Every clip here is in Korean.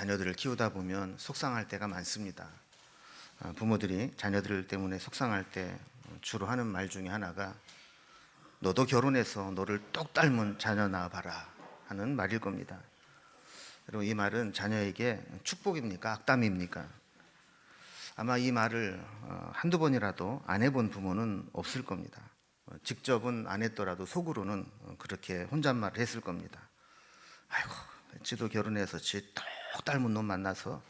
자녀들을 키우다 보면 속상할 때가 많습니다. 아, 부모들이 자녀들 때문에 속상할 때 주로 하는 말 중에 하나가 너도 결혼해서 너를 똑 닮은 자녀 낳아봐라 하는 말일 겁니다. 그리고 이 말은 자녀에게 축복입니까? 악담입니까? 아마 이 말을 어, 한두 번이라도 안 해본 부모는 없을 겁니다. 어, 직접은 안 했더라도 속으로는 어, 그렇게 혼잣말을 했을 겁니다. 아이고, 지도 결혼해서 지 똑 닮은 놈 만나서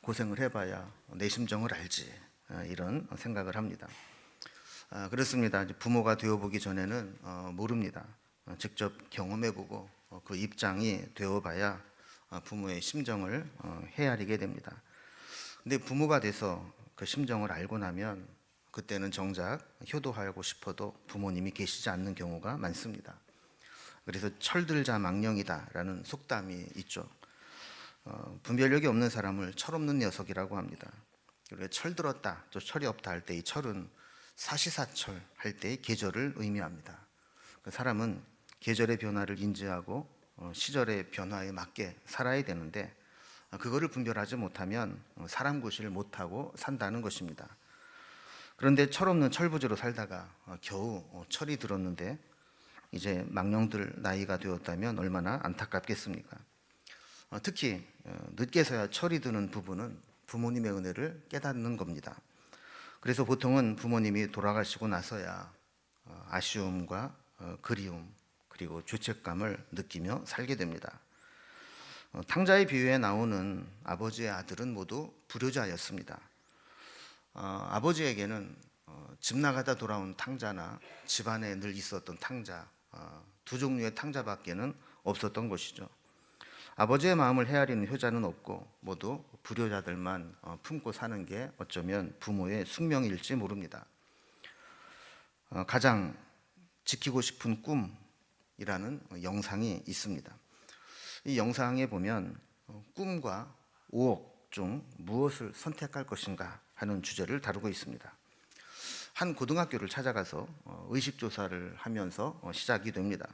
고생을 해봐야 내 심정을 알지. 어, 이런 생각을 합니다. 아, 그렇습니다. 부모가 되어보기 전에는 어, 모릅니다. 어, 직접 경험해보고 어, 그 입장이 되어봐야 어, 부모의 심정을 어, 헤아리게 됩니다. 근데 부모가 돼서 그 심정을 알고 나면 그때는 정작 효도하고 싶어도 부모님이 계시지 않는 경우가 많습니다. 그래서 철들자 망령이다라는 속담이 있죠. 어, 분별력이 없는 사람을 철없는 녀석이라고 합니다. 우리가 철들었다, 또 철이 없다 할 때 이 철은 사시사철 할 때의 계절을 의미합니다. 그 사람은 계절의 변화를 인지하고 어, 시절의 변화에 맞게 살아야 되는데 어, 그거를 분별하지 못하면 어, 사람 구실을 못하고 산다는 것입니다. 그런데 철없는 철부지로 살다가 어, 겨우 어, 철이 들었는데 이제 망령들 나이가 되었다면 얼마나 안타깝겠습니까? 어, 특히 어, 늦게서야 철이 드는 부부는 부모님의 은혜를 깨닫는 겁니다. 그래서 보통은 부모님이 돌아가시고 나서야 어, 아쉬움과 어, 그리움 그리고 죄책감을 느끼며 살게 됩니다. 어, 탕자의 비유에 나오는 아버지의 아들은 모두 불효자였습니다. 어, 아버지에게는 어, 집 나가다 돌아온 탕자나 집안에 늘 있었던 탕자 어, 두 종류의 탕자밖에는 없었던 것이죠. 아버지의 마음을 헤아리는 효자는 없고 모두 불효자들만 어, 품고 사는 게 어쩌면 부모의 숙명일지 모릅니다. 어, 가장 지키고 싶은 꿈이라는 영상이 있습니다. 이 영상에 보면 어, 꿈과 5억 중 무엇을 선택할 것인가 하는 주제를 다루고 있습니다. 한 고등학교를 찾아가서 어, 의식 조사를 하면서 어, 시작이 됩니다.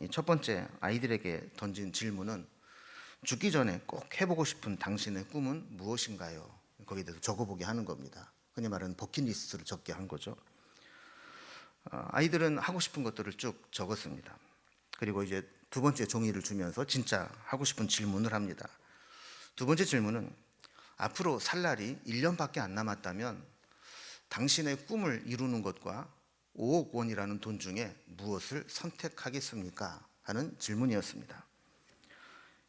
이첫 번째 아이들에게 던진 질문은 죽기 전에 꼭 해보고 싶은 당신의 꿈은 무엇인가요? 거기에 대해서 적어보게 하는 겁니다. 흔히 말하는 버킷리스트를 적게 한 거죠. 어, 아이들은 하고 싶은 것들을 쭉 적었습니다. 그리고 이제 두 번째 종이를 주면서 진짜 하고 싶은 질문을 합니다. 두 번째 질문은 앞으로 살 날이 1년밖에 안 남았다면 당신의 꿈을 이루는 것과 5억 원이라는 돈 중에 무엇을 선택하겠습니까? 하는 질문이었습니다.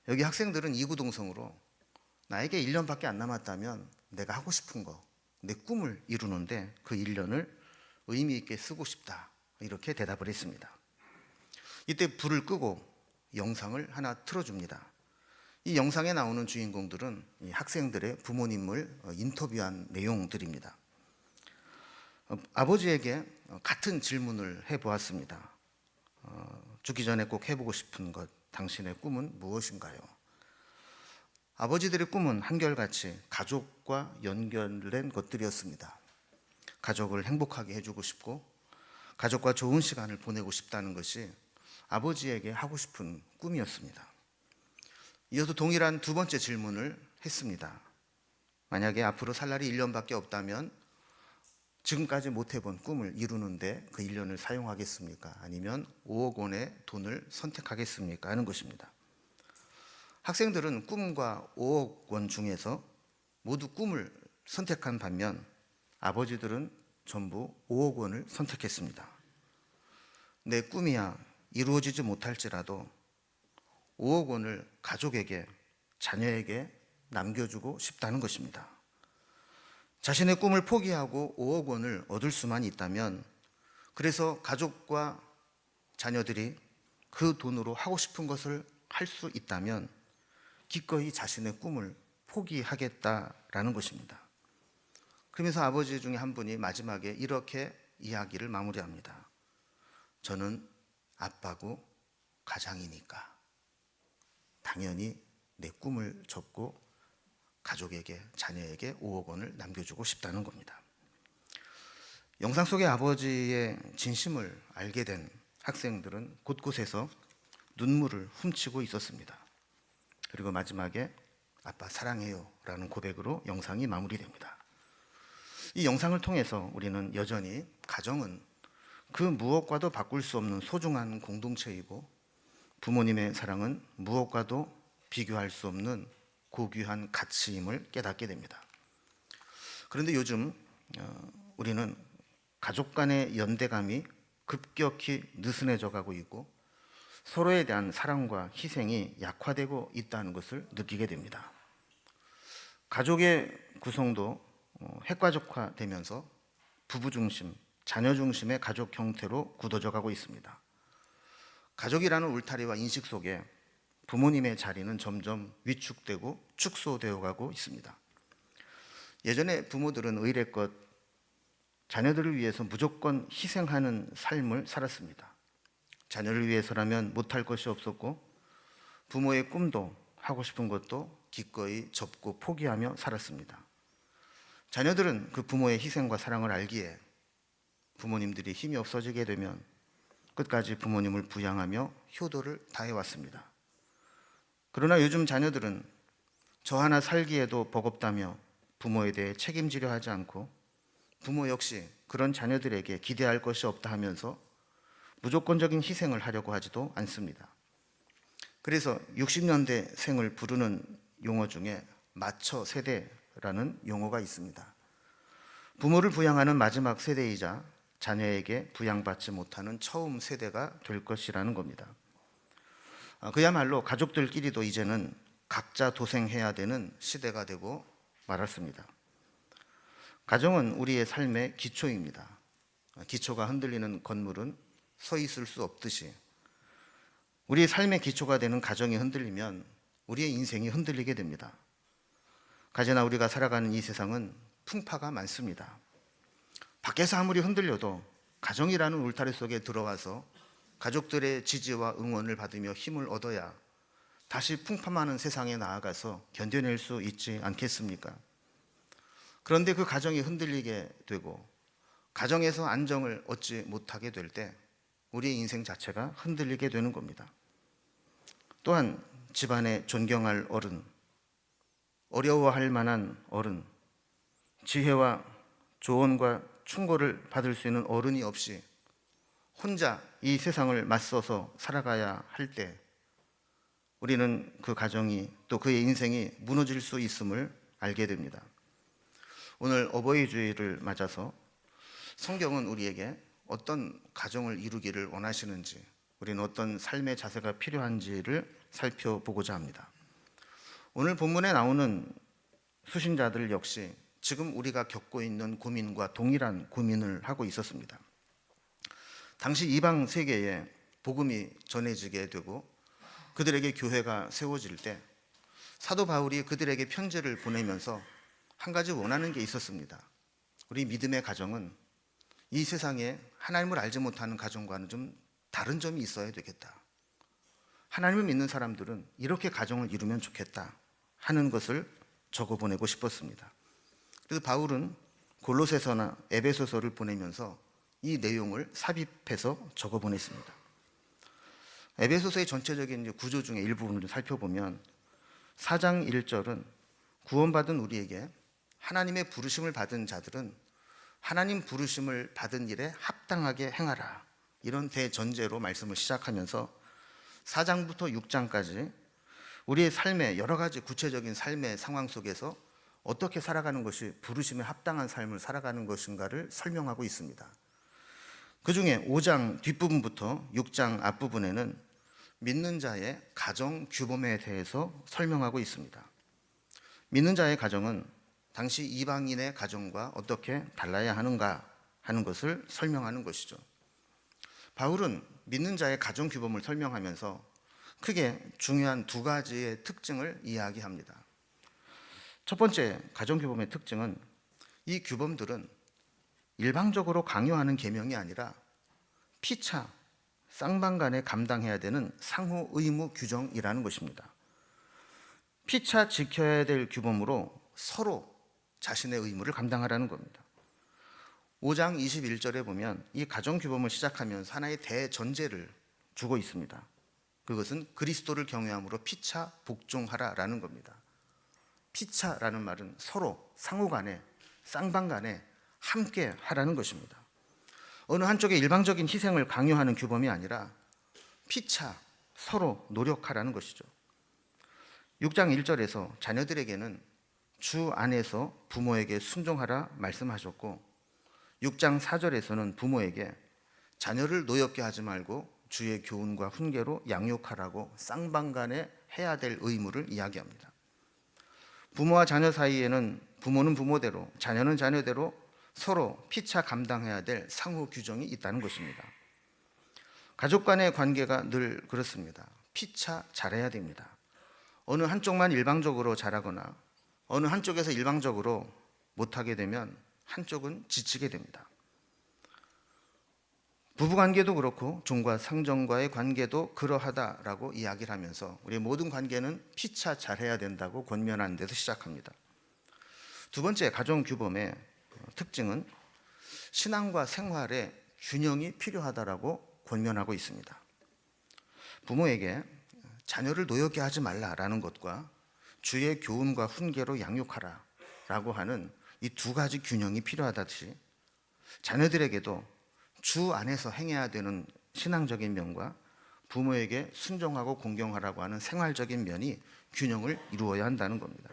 여기 학생들은 이구동성으로 나에게 1년밖에 안 남았다면 내가 하고 싶은 거, 내 꿈을 이루는데 그 1년을 의미 있게 쓰고 싶다. 이렇게 대답을 했습니다. 이때 불을 끄고 영상을 하나 틀어줍니다. 이 영상에 나오는 주인공들은 이 학생들의 부모님을 어, 인터뷰한 내용들입니다. 어, 아버지에게 어, 같은 질문을 해보았습니다. 어, 죽기 전에 꼭 해보고 싶은 것, 당신의 꿈은 무엇인가요? 아버지들의 꿈은 한결같이 가족과 연결된 것들이었습니다. 가족을 행복하게 해주고 싶고, 가족과 좋은 시간을 보내고 싶다는 것이 아버지에게 하고 싶은 꿈이었습니다. 이어서 동일한 두 번째 질문을 했습니다. 만약에 앞으로 살 날이 1년밖에 없다면 지금까지 못 해본 꿈을 이루는데 그 1년을 사용하겠습니까? 아니면 5억 원의 돈을 선택하겠습니까? 하는 것입니다. 학생들은 꿈과 5억 원 중에서 모두 꿈을 선택한 반면 아버지들은 전부 5억 원을 선택했습니다. 내 꿈이야 이루어지지 못할지라도 5억 원을 가족에게, 자녀에게 남겨주고 싶다는 것입니다. 자신의 꿈을 포기하고 5억 원을 얻을 수만 있다면 그래서 가족과 자녀들이 그 돈으로 하고 싶은 것을 할 수 있다면 기꺼이 자신의 꿈을 포기하겠다라는 것입니다. 그러면서 아버지 중에 한 분이 마지막에 이렇게 이야기를 마무리합니다. 저는 아빠고 가장이니까 당연히 내 꿈을 접고 가족에게 자녀에게 5억 원을 남겨주고 싶다는 겁니다. 영상 속의 아버지의 진심을 알게 된 학생들은 곳곳에서 눈물을 훔치고 있었습니다. 그리고 마지막에 아빠 사랑해요 라는 고백으로 영상이 마무리됩니다. 이 영상을 통해서 우리는 여전히 가정은 그 무엇과도 바꿀 수 없는 소중한 공동체이고 부모님의 사랑은 무엇과도 비교할 수 없는 고귀한 가치임을 깨닫게 됩니다. 그런데 요즘 어, 우리는 가족 간의 연대감이 급격히 느슨해져 가고 있고 서로에 대한 사랑과 희생이 약화되고 있다는 것을 느끼게 됩니다. 가족의 구성도 어, 핵가족화되면서 부부 중심, 자녀 중심의 가족 형태로 굳어져 가고 있습니다. 가족이라는 울타리와 인식 속에 부모님의 자리는 점점 위축되고 축소되어 가고 있습니다. 예전에 부모들은 의례껏 자녀들을 위해서 무조건 희생하는 삶을 살았습니다. 자녀를 위해서라면 못할 것이 없었고 부모의 꿈도 하고 싶은 것도 기꺼이 접고 포기하며 살았습니다. 자녀들은 그 부모의 희생과 사랑을 알기에 부모님들이 힘이 없어지게 되면 끝까지 부모님을 부양하며 효도를 다해왔습니다. 그러나 요즘 자녀들은 저 하나 살기에도 버겁다며 부모에 대해 책임지려 하지 않고 부모 역시 그런 자녀들에게 기대할 것이 없다 하면서 무조건적인 희생을 하려고 하지도 않습니다. 그래서 60년대 생을 부르는 용어 중에 마처 세대라는 용어가 있습니다. 부모를 부양하는 마지막 세대이자 자녀에게 부양받지 못하는 처음 세대가 될 것이라는 겁니다. 아, 그야말로 가족들끼리도 이제는 각자 도생해야 되는 시대가 되고 말았습니다. 가정은 우리의 삶의 기초입니다. 기초가 흔들리는 건물은 서 있을 수 없듯이 우리의 삶의 기초가 되는 가정이 흔들리면 우리의 인생이 흔들리게 됩니다. 가제나 우리가 살아가는 이 세상은 풍파가 많습니다. 밖에서 아무리 흔들려도 가정이라는 울타리 속에 들어와서 가족들의 지지와 응원을 받으며 힘을 얻어야 다시 풍파 많은 세상에 나아가서 견뎌낼 수 있지 않겠습니까? 그런데 그 가정이 흔들리게 되고 가정에서 안정을 얻지 못하게 될 때 우리의 인생 자체가 흔들리게 되는 겁니다. 또한 집안에 존경할 어른, 어려워할 만한 어른, 지혜와 조언과 충고를 받을 수 있는 어른이 없이 혼자 이 세상을 맞서서 살아가야 할 때 우리는 그 가정이 또 그의 인생이 무너질 수 있음을 알게 됩니다. 오늘 어버이 주일을 맞아서 성경은 우리에게 어떤 가정을 이루기를 원하시는지 우리는 어떤 삶의 자세가 필요한지를 살펴보고자 합니다. 오늘 본문에 나오는 수신자들 역시 지금 우리가 겪고 있는 고민과 동일한 고민을 하고 있었습니다. 당시 이방 세계에 복음이 전해지게 되고 그들에게 교회가 세워질 때 사도 바울이 그들에게 편지를 보내면서 한 가지 원하는 게 있었습니다. 우리 믿음의 가정은 이 세상에 하나님을 알지 못하는 가정과는 좀 다른 점이 있어야 되겠다. 하나님을 믿는 사람들은 이렇게 가정을 이루면 좋겠다 하는 것을 적어 보내고 싶었습니다. 그래서 바울은 골로새서나 에베소서를 보내면서 이 내용을 삽입해서 적어 보냈습니다. 에베소서의 전체적인 구조 중에 일부분을 살펴보면 4장 1절은 구원받은 우리에게 하나님의 부르심을 받은 자들은 하나님 부르심을 받은 일에 합당하게 행하라. 이런 대전제로 말씀을 시작하면서 4장부터 6장까지 우리의 삶의 여러 가지 구체적인 삶의 상황 속에서 어떻게 살아가는 것이 부르심에 합당한 삶을 살아가는 것인가를 설명하고 있습니다. 그 중에 5장 뒷부분부터 6장 앞부분에는 믿는 자의 가정 규범에 대해서 설명하고 있습니다. 믿는 자의 가정은 당시 이방인의 가정과 어떻게 달라야 하는가 하는 것을 설명하는 것이죠. 바울은 믿는 자의 가정 규범을 설명하면서 크게 중요한 두 가지의 특징을 이야기합니다. 첫 번째 가정 규범의 특징은 이 규범들은 일방적으로 강요하는 계명이 아니라 피차 쌍방 간에 감당해야 되는 상호 의무 규정이라는 것입니다. 피차 지켜야 될 규범으로 서로 자신의 의무를 감당하라는 겁니다. 5장 21절에 보면 이 가정 규범을 시작하면서 하나의 대전제를 주고 있습니다. 그것은 그리스도를 경외함으로 피차 복종하라라는 겁니다. 피차라는 말은 서로 상호 간에 쌍방 간에 함께 하라는 것입니다. 어느 한쪽의 일방적인 희생을 강요하는 규범이 아니라 피차 서로 노력하라는 것이죠. 6장 1절에서 자녀들에게는 주 안에서 부모에게 순종하라 말씀하셨고 6장 4절에서는 부모에게 자녀를 노엽게 하지 말고 주의 교훈과 훈계로 양육하라고 쌍방간에 해야 될 의무를 이야기합니다. 부모와 자녀 사이에는 부모는 부모대로 자녀는 자녀대로 서로 피차 감당해야 될 상호 규정이 있다는 것입니다. 가족 간의 관계가 늘 그렇습니다. 피차 잘해야 됩니다. 어느 한쪽만 일방적으로 잘하거나 어느 한쪽에서 일방적으로 못하게 되면 한쪽은 지치게 됩니다. 부부 관계도 그렇고 종과 상정과의 관계도 그러하다라고 이야기를 하면서 우리 모든 관계는 피차 잘해야 된다고 권면하는 데서 시작합니다. 두 번째 가정 규범의 특징은 신앙과 생활의 균형이 필요하다라고 권면하고 있습니다. 부모에게 자녀를 노엽게 하지 말라라는 것과 주의 교훈과 훈계로 양육하라라고 하는 이 두 가지 균형이 필요하듯이 자녀들에게도 주 안에서 행해야 되는 신앙적인 면과 부모에게 순종하고 공경하라고 하는 생활적인 면이 균형을 이루어야 한다는 겁니다.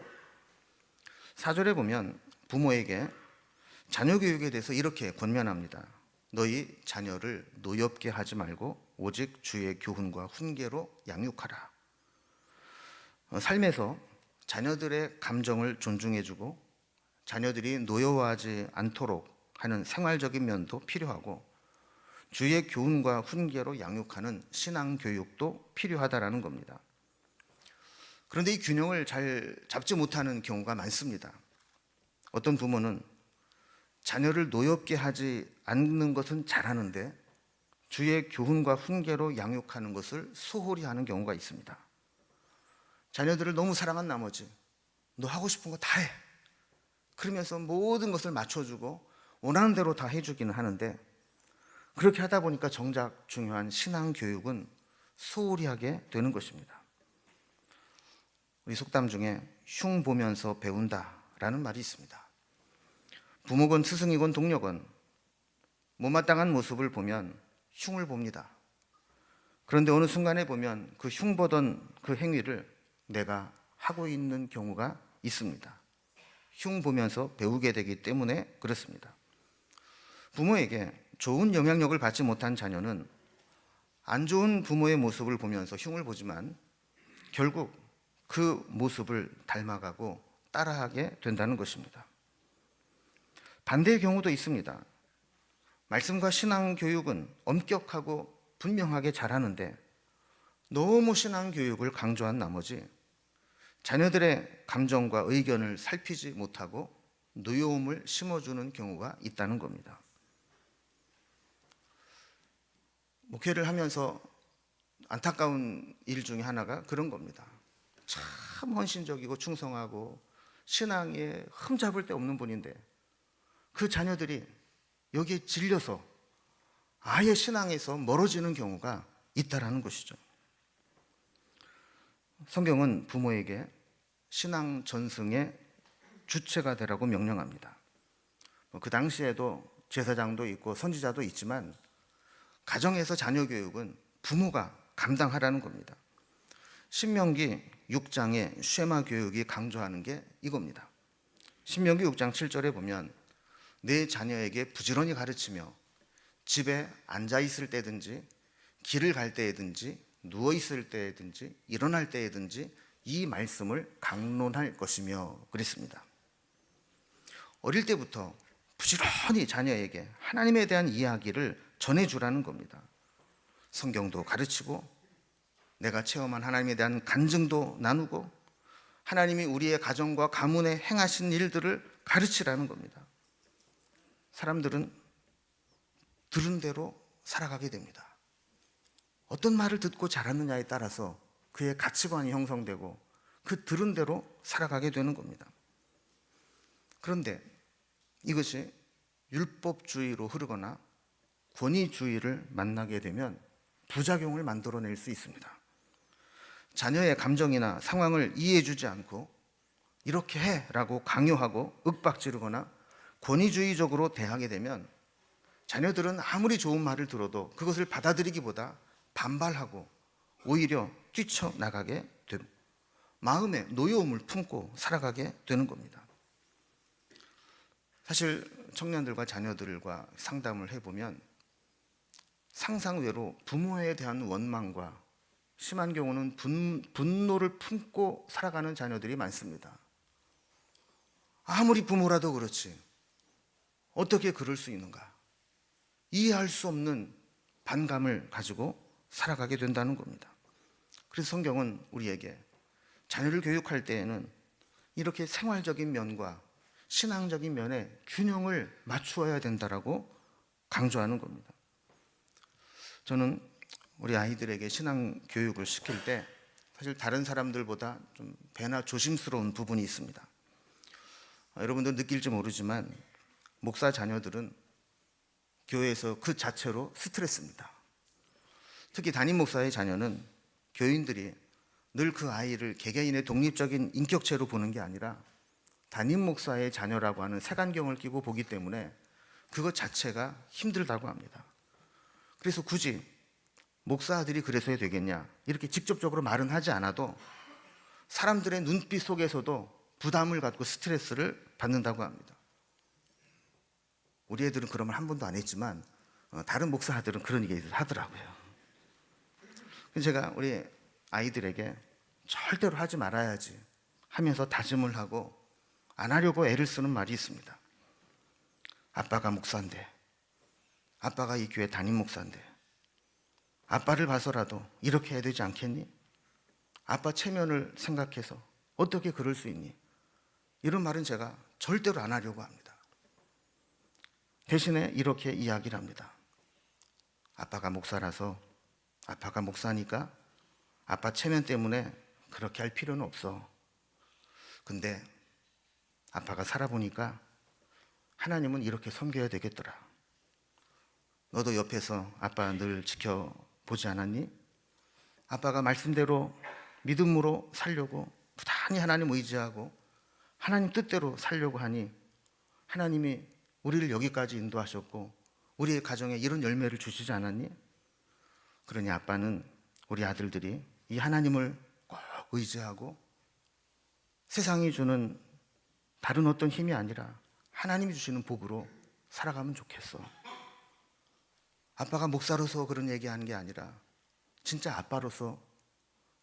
사절에 보면 부모에게 자녀 교육에 대해서 이렇게 권면합니다. 너희 자녀를 노엽게 하지 말고 오직 주의 교훈과 훈계로 양육하라. 어, 삶에서 자녀들의 감정을 존중해주고 자녀들이 노여워하지 않도록 하는 생활적인 면도 필요하고 주의 교훈과 훈계로 양육하는 신앙 교육도 필요하다라는 겁니다. 그런데 이 균형을 잘 잡지 못하는 경우가 많습니다. 어떤 부모는 자녀를 노엽게 하지 않는 것은 잘하는데 주의 교훈과 훈계로 양육하는 것을 소홀히 하는 경우가 있습니다. 자녀들을 너무 사랑한 나머지 너 하고 싶은 거 다 해. 그러면서 모든 것을 맞춰주고 원하는 대로 다 해주기는 하는데 그렇게 하다 보니까 정작 중요한 신앙 교육은 소홀히 하게 되는 것입니다. 우리 속담 중에 흉 보면서 배운다라는 말이 있습니다. 부모건 스승이건 동료건 못마땅한 모습을 보면 흉을 봅니다. 그런데 어느 순간에 보면 그 흉 보던 그 행위를 내가 하고 있는 경우가 있습니다. 흉 보면서 배우게 되기 때문에 그렇습니다. 부모에게 좋은 영향력을 받지 못한 자녀는 안 좋은 부모의 모습을 보면서 흉을 보지만 결국 그 모습을 닮아가고 따라하게 된다는 것입니다. 반대의 경우도 있습니다. 말씀과 신앙 교육은 엄격하고 분명하게 잘하는데 너무 신앙 교육을 강조한 나머지 자녀들의 감정과 의견을 살피지 못하고 노여움을 심어주는 경우가 있다는 겁니다. 목회를 하면서 안타까운 일 중에 하나가 그런 겁니다. 참 헌신적이고 충성하고 신앙에 흠잡을 데 없는 분인데 그 자녀들이 여기에 질려서 아예 신앙에서 멀어지는 경우가 있다라는 것이죠. 성경은 부모에게 신앙 전승의 주체가 되라고 명령합니다. 뭐그 당시에도 제사장도 있고 선지자도 있지만 가정에서 자녀 교육은 부모가 감당하라는 겁니다. 신명기 6장의 쉐마 교육이 강조하는 게 이겁니다. 신명기 6장 7절에 보면 내 자녀에게 부지런히 가르치며 집에 앉아 있을 때든지 길을 갈 때든지 누워 있을 때든지 일어날 때든지 이 말씀을 강론할 것이며 그랬습니다. 어릴 때부터 부지런히 자녀에게 하나님에 대한 이야기를 전해주라는 겁니다. 성경도 가르치고 내가 체험한 하나님에 대한 간증도 나누고 하나님이 우리의 가정과 가문에 행하신 일들을 가르치라는 겁니다. 사람들은 들은 대로 살아가게 됩니다. 어떤 말을 듣고 자랐느냐에 따라서 그의 가치관이 형성되고 그 들은 대로 살아가게 되는 겁니다. 그런데 이것이 율법주의로 흐르거나 권위주의를 만나게 되면 부작용을 만들어낼 수 있습니다. 자녀의 감정이나 상황을 이해해주지 않고 이렇게 해라고 강요하고 윽박지르거나 권위주의적으로 대하게 되면 자녀들은 아무리 좋은 말을 들어도 그것을 받아들이기보다 반발하고 오히려 뛰쳐나가게 되고 마음에 노여움을 품고 살아가게 되는 겁니다. 사실 청년들과 자녀들과 상담을 해보면 상상외로 부모에 대한 원망과 심한 경우는 분, 분노를 품고 살아가는 자녀들이 많습니다. 아무리 부모라도 그렇지. 어떻게 그럴 수 있는가? 이해할 수 없는 반감을 가지고 살아가게 된다는 겁니다. 그래서 성경은 우리에게 자녀를 교육할 때에는 이렇게 생활적인 면과 신앙적인 면에 균형을 맞추어야 된다라고 강조하는 겁니다. 저는 우리 아이들에게 신앙 교육을 시킬 때 사실 다른 사람들보다 좀 배나 조심스러운 부분이 있습니다. 어, 여러분들 느낄지 모르지만 목사 자녀들은 교회에서 그 자체로 스트레스입니다. 특히 담임 목사의 자녀는 교인들이 늘 그 아이를 개개인의 독립적인 인격체로 보는 게 아니라 담임 목사의 자녀라고 하는 색안경을 끼고 보기 때문에 그것 자체가 힘들다고 합니다. 그래서 굳이 목사들이 그래서야 되겠냐 이렇게 직접적으로 말은 하지 않아도 사람들의 눈빛 속에서도 부담을 갖고 스트레스를 받는다고 합니다. 우리 애들은 그런 말 한 번도 안 했지만 어, 다른 목사들은 그런 얘기를 하더라고요. 제가 우리 아이들에게 절대로 하지 말아야지 하면서 다짐을 하고 안 하려고 애를 쓰는 말이 있습니다. 아빠가 목사인데, 아빠가 이 교회 담임 목사인데, 아빠를 봐서라도 이렇게 해야 되지 않겠니? 아빠 체면을 생각해서 어떻게 그럴 수 있니? 이런 말은 제가 절대로 안 하려고 합니다. 대신에 이렇게 이야기를 합니다. 아빠가 목사라서 아빠가 목사니까 아빠 체면 때문에 그렇게 할 필요는 없어. 근데 아빠가 살아보니까 하나님은 이렇게 섬겨야 되겠더라. 너도 옆에서 아빠 늘 지켜보지 않았니? 아빠가 말씀대로 믿음으로 살려고 부단히 하나님 의지하고 하나님 뜻대로 살려고 하니 하나님이 우리를 여기까지 인도하셨고 우리의 가정에 이런 열매를 주시지 않았니? 그러니 아빠는 우리 아들들이 이 하나님을 꼭 의지하고 세상이 주는 다른 어떤 힘이 아니라 하나님이 주시는 복으로 살아가면 좋겠어. 아빠가 목사로서 그런 얘기하는 게 아니라 진짜 아빠로서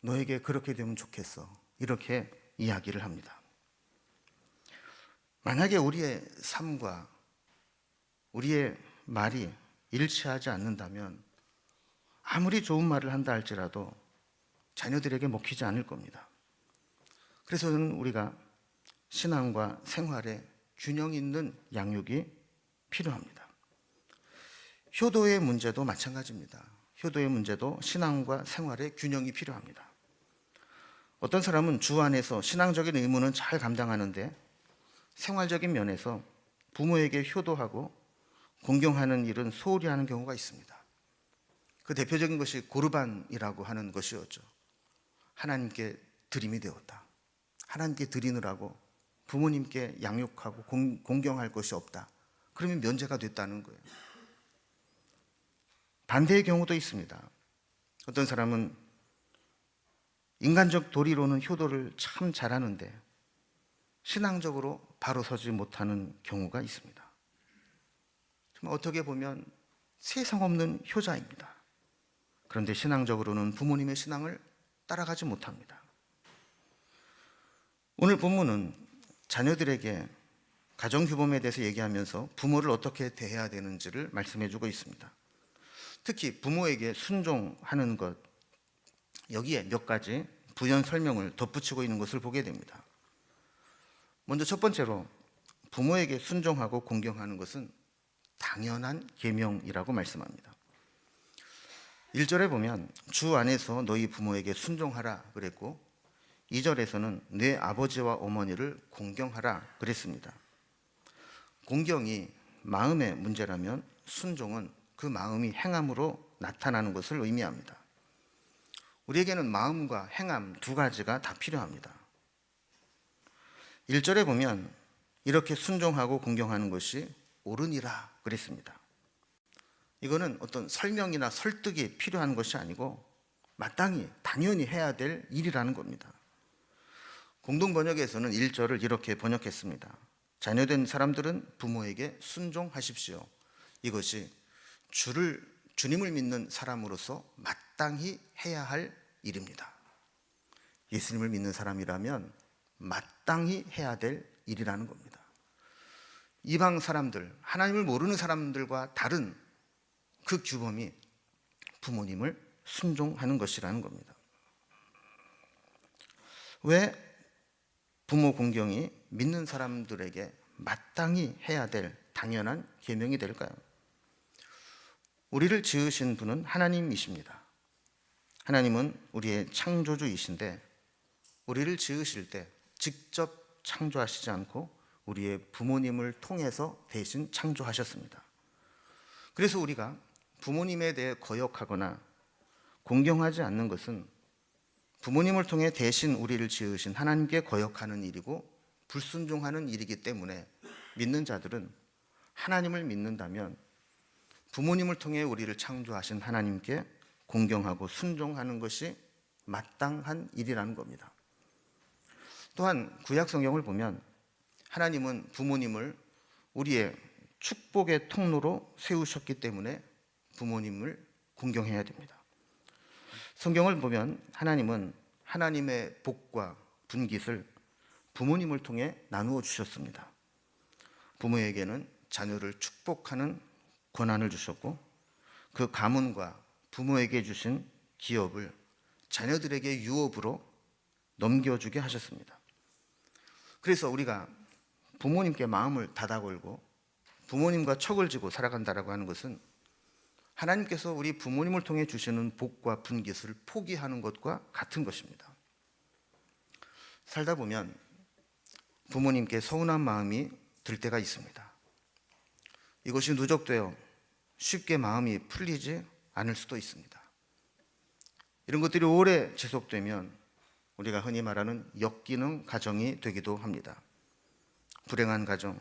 너에게 그렇게 되면 좋겠어. 이렇게 이야기를 합니다. 만약에 우리의 삶과 우리의 말이 일치하지 않는다면 아무리 좋은 말을 한다 할지라도 자녀들에게 먹히지 않을 겁니다. 그래서 는 우리가 신앙과 생활에 균형 있는 양육이 필요합니다. 효도의 문제도 마찬가지입니다. 효도의 문제도 신앙과 생활의 균형이 필요합니다. 어떤 사람은 주 안에서 신앙적인 의무는 잘 감당하는데 생활적인 면에서 부모에게 효도하고 공경하는 일은 소홀히 하는 경우가 있습니다. 그 대표적인 것이 고르반이라고 하는 것이었죠. 하나님께 드림이 되었다. 하나님께 드리느라고 부모님께 양육하고 공, 공경할 것이 없다. 그러면 면제가 됐다는 거예요. 반대의 경우도 있습니다. 어떤 사람은 인간적 도리로는 효도를 참 잘하는데 신앙적으로 바로 서지 못하는 경우가 있습니다. 어떻게 보면 세상 없는 효자입니다. 그런데 신앙적으로는 부모님의 신앙을 따라가지 못합니다. 오늘 본문은 자녀들에게 가정규범에 대해서 얘기하면서 부모를 어떻게 대해야 되는지를 말씀해 주고 있습니다. 특히 부모에게 순종하는 것, 여기에 몇 가지 부연 설명을 덧붙이고 있는 것을 보게 됩니다. 먼저 첫 번째로 부모에게 순종하고 공경하는 것은 당연한 계명이라고 말씀합니다. 1절에 보면 주 안에서 너희 부모에게 순종하라 그랬고 2절에서는 내 아버지와 어머니를 공경하라 그랬습니다. 공경이 마음의 문제라면 순종은 그 마음이 행함으로 나타나는 것을 의미합니다. 우리에게는 마음과 행함 두 가지가 다 필요합니다. 1절에 보면 이렇게 순종하고 공경하는 것이 옳으니라 그랬습니다. 이거는 어떤 설명이나 설득이 필요한 것이 아니고 마땅히 당연히 해야 될 일이라는 겁니다. 공동 번역에서는 1절을 이렇게 번역했습니다. 자녀된 사람들은 부모에게 순종하십시오. 이것이 주를 주님을 믿는 사람으로서 마땅히 해야 할 일입니다. 예수님을 믿는 사람이라면 마땅히 해야 될 일이라는 겁니다. 이방 사람들, 하나님을 모르는 사람들과 다른 그 규범이 부모님을 순종하는 것이라는 겁니다. 왜 부모 공경이 믿는 사람들에게 마땅히 해야 될 당연한 계명이 될까요? 우리를 지으신 분은 하나님이십니다. 하나님은 우리의 창조주이신데 우리를 지으실 때 직접 창조하시지 않고 우리의 부모님을 통해서 대신 창조하셨습니다. 그래서 우리가 부모님에 대해 거역하거나 공경하지 않는 것은 부모님을 통해 대신 우리를 지으신 하나님께 거역하는 일이고 불순종하는 일이기 때문에 믿는 자들은 하나님을 믿는다면 부모님을 통해 우리를 창조하신 하나님께 공경하고 순종하는 것이 마땅한 일이라는 겁니다. 또한 구약 성경을 보면 하나님은 부모님을 우리의 축복의 통로로 세우셨기 때문에 부모님을 공경해야 됩니다. 성경을 보면 하나님은 하나님의 복과 분깃을 부모님을 통해 나누어 주셨습니다. 부모에게는 자녀를 축복하는 권한을 주셨고 그 가문과 부모에게 주신 기업을 자녀들에게 유업으로 넘겨주게 하셨습니다. 그래서 우리가 부모님께 마음을 닫아걸고 부모님과 척을 지고 살아간다라고 하는 것은 하나님께서 우리 부모님을 통해 주시는 복과 분깃을 포기하는 것과 같은 것입니다. 살다 보면 부모님께 서운한 마음이 들 때가 있습니다. 이것이 누적되어 쉽게 마음이 풀리지 않을 수도 있습니다. 이런 것들이 오래 지속되면 우리가 흔히 말하는 역기능 가정이 되기도 합니다. 불행한 가정,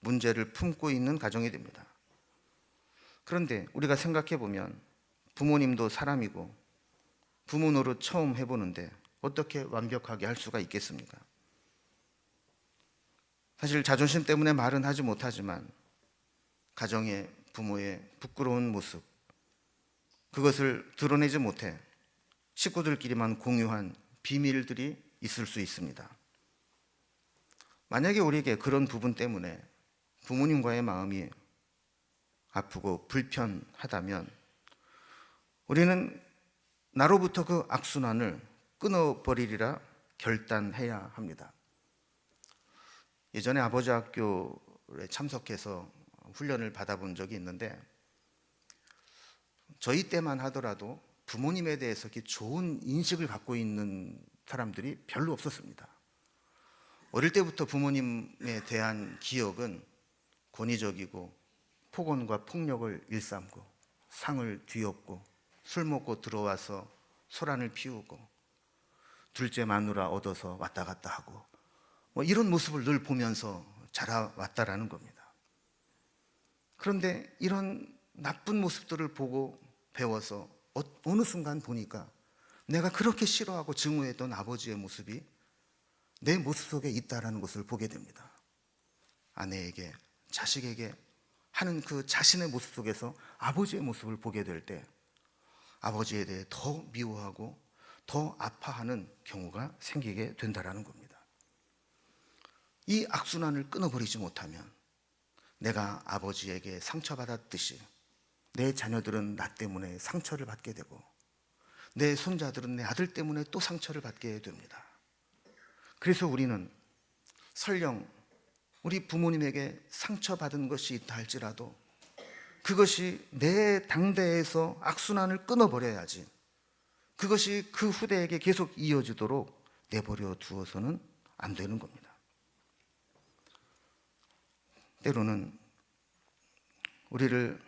문제를 품고 있는 가정이 됩니다. 그런데 우리가 생각해 보면 부모님도 사람이고 부모 노릇 처음 해보는데 어떻게 완벽하게 할 수가 있겠습니까? 사실 자존심 때문에 말은 하지 못하지만 가정의 부모의 부끄러운 모습 그것을 드러내지 못해 식구들끼리만 공유한 비밀들이 있을 수 있습니다. 만약에 우리에게 그런 부분 때문에 부모님과의 마음이 아프고 불편하다면 우리는 나로부터 그 악순환을 끊어버리리라 결단해야 합니다. 예전에 아버지 학교에 참석해서 훈련을 받아본 적이 있는데 저희 때만 하더라도 부모님에 대해서 좋은 인식을 갖고 있는 사람들이 별로 없었습니다. 어릴 때부터 부모님에 대한 기억은 권위적이고 폭언과 폭력을 일삼고 상을 뒤엎고 술 먹고 들어와서 소란을 피우고 둘째 마누라 얻어서 왔다 갔다 하고 뭐 이런 모습을 늘 보면서 자라왔다라는 겁니다. 그런데 이런 나쁜 모습들을 보고 배워서 어, 어느 순간 보니까 내가 그렇게 싫어하고 증오했던 아버지의 모습이 내 모습 속에 있다라는 것을 보게 됩니다. 아내에게, 자식에게 하는 그 자신의 모습 속에서 아버지의 모습을 보게 될 때 아버지에 대해 더 미워하고 더 아파하는 경우가 생기게 된다라는 겁니다. 이 악순환을 끊어버리지 못하면 내가 아버지에게 상처받았듯이 내 자녀들은 나 때문에 상처를 받게 되고 내 손자들은 내 아들 때문에 또 상처를 받게 됩니다. 그래서 우리는 설령 우리 부모님에게 상처받은 것이 있다 할지라도 그것이 내 당대에서 악순환을 끊어버려야지 그것이 그 후대에게 계속 이어지도록 내버려 두어서는 안 되는 겁니다. 때로는 우리를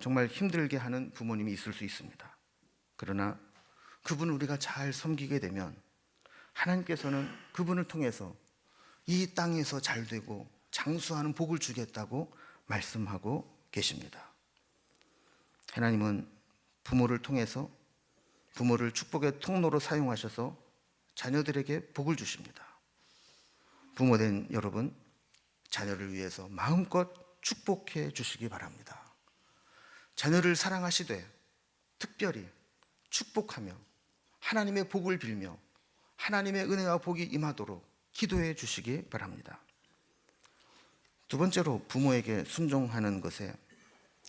정말 힘들게 하는 부모님이 있을 수 있습니다. 그러나 그분을 우리가 잘 섬기게 되면 하나님께서는 그분을 통해서 이 땅에서 잘 되고 장수하는 복을 주겠다고 말씀하고 계십니다. 하나님은 부모를 통해서 부모를 축복의 통로로 사용하셔서 자녀들에게 복을 주십니다. 부모된 여러분, 자녀를 위해서 마음껏 축복해 주시기 바랍니다. 자녀를 사랑하시되 특별히 축복하며 하나님의 복을 빌며 하나님의 은혜와 복이 임하도록 기도해 주시기 바랍니다. 두 번째로 부모에게 순종하는 것에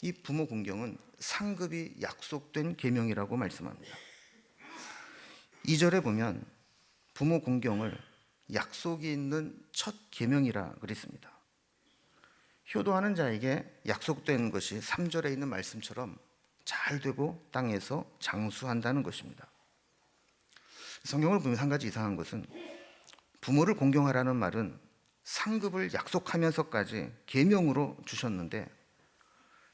이 부모 공경은 상급이 약속된 계명이라고 말씀합니다. 2절에 보면 부모 공경을 약속이 있는 첫 계명이라 그랬습니다. 효도하는 자에게 약속된 것이 3절에 있는 말씀처럼 잘 되고 땅에서 장수한다는 것입니다. 성경을 보면 한 가지 이상한 것은 부모를 공경하라는 말은 상급을 약속하면서까지 계명으로 주셨는데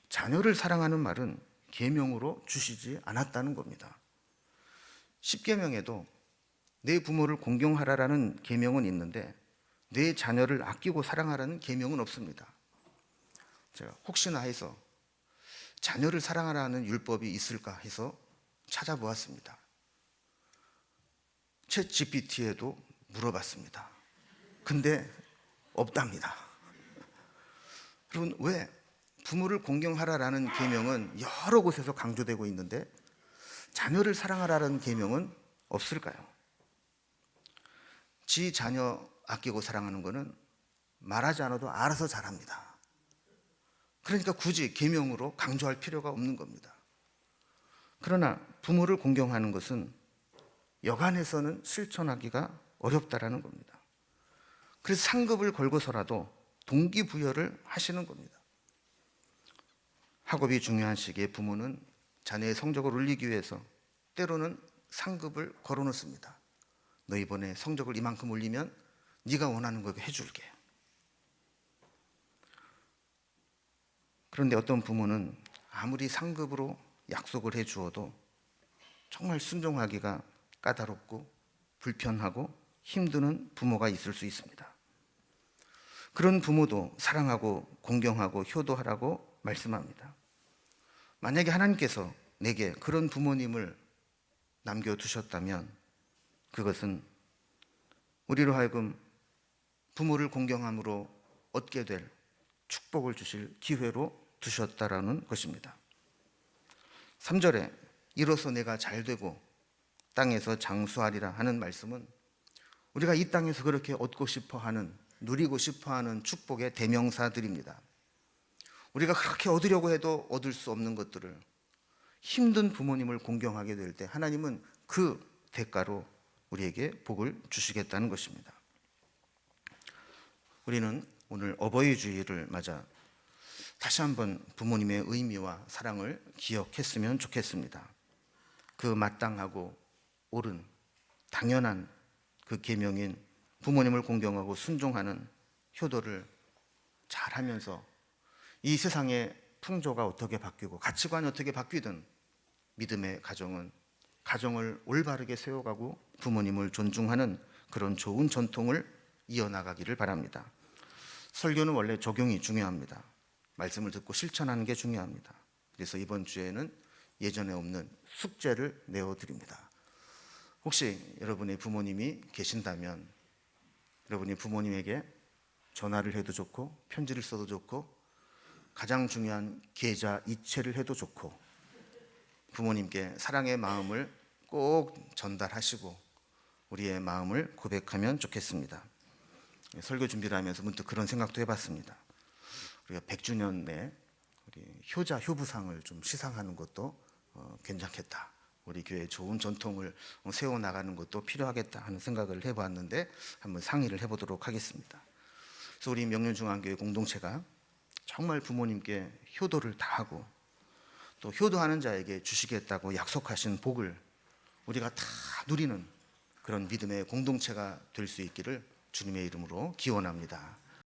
자녀를 사랑하는 말은 계명으로 주시지 않았다는 겁니다. 10계명에도 내 부모를 공경하라라는 계명은 있는데 내 자녀를 아끼고 사랑하라는 계명은 없습니다. 제가 혹시나 해서 자녀를 사랑하라는 율법이 있을까 해서 찾아보았습니다. 챗 GPT에도 물어봤습니다. 근데 없답니다. 여러분 왜 부모를 공경하라라는 계명은 여러 곳에서 강조되고 있는데 자녀를 사랑하라는 계명은 없을까요? 지 자녀 아끼고 사랑하는 것은 말하지 않아도 알아서 잘합니다. 그러니까 굳이 계명으로 강조할 필요가 없는 겁니다. 그러나 부모를 공경하는 것은 여간에서는 실천하기가 어렵다라는 겁니다. 그래서 상급을 걸고서라도 동기부여를 하시는 겁니다. 학업이 중요한 시기에 부모는 자녀의 성적을 올리기 위해서 때로는 상급을 걸어놓습니다. 너 이번에 성적을 이만큼 올리면 네가 원하는 거 해줄게. 그런데 어떤 부모는 아무리 상급으로 약속을 해 주어도 정말 순종하기가 까다롭고 불편하고 힘드는 부모가 있을 수 있습니다. 그런 부모도 사랑하고 공경하고 효도하라고 말씀합니다. 만약에 하나님께서 내게 그런 부모님을 남겨두셨다면 그것은 우리로 하여금 부모를 공경함으로 얻게 될 축복을 주실 기회로 두셨다라는 것입니다. 3절에 이로써 내가 잘 되고 땅에서 장수하리라 하는 말씀은 우리가 이 땅에서 그렇게 얻고 싶어 하는 누리고 싶어 하는 축복의 대명사들입니다. 우리가 그렇게 얻으려고 해도 얻을 수 없는 것들을 힘든 부모님을 공경하게 될 때 하나님은 그 대가로 우리에게 복을 주시겠다는 것입니다. 우리는 오늘 어버이 주일을 맞아 다시 한번 부모님의 의미와 사랑을 기억했으면 좋겠습니다. 그 마땅하고 옳은 당연한 그 계명인 부모님을 공경하고 순종하는 효도를 잘 하면서 이 세상의 풍조가 어떻게 바뀌고 가치관이 어떻게 바뀌든 믿음의 가정은 가정을 올바르게 세워가고 부모님을 존중하는 그런 좋은 전통을 이어나가기를 바랍니다. 설교는 원래 적용이 중요합니다. 말씀을 듣고 실천하는 게 중요합니다. 그래서 이번 주에는 예전에 없는 숙제를 내어드립니다. 혹시 여러분의 부모님이 계신다면 여러분이 부모님에게 전화를 해도 좋고 편지를 써도 좋고 가장 중요한 계좌 이체를 해도 좋고 부모님께 사랑의 마음을 꼭 전달하시고 우리의 마음을 고백하면 좋겠습니다. 설교 준비를 하면서 문득 그런 생각도 해봤습니다. 우리가 100주년 내 우리 효자 효부상을 좀 시상하는 것도 어, 괜찮겠다. 우리 교회 좋은 전통을 세워 나가는 것도 필요하겠다 하는 생각을 해보았는데 한번 상의를 해보도록 하겠습니다. 그래서 우리 명륜중앙교회 공동체가 정말 부모님께 효도를 다하고 또 효도하는 자에게 주시겠다고 약속하신 복을 우리가 다 누리는 그런 믿음의 공동체가 될 수 있기를 주님의 이름으로 기원합니다.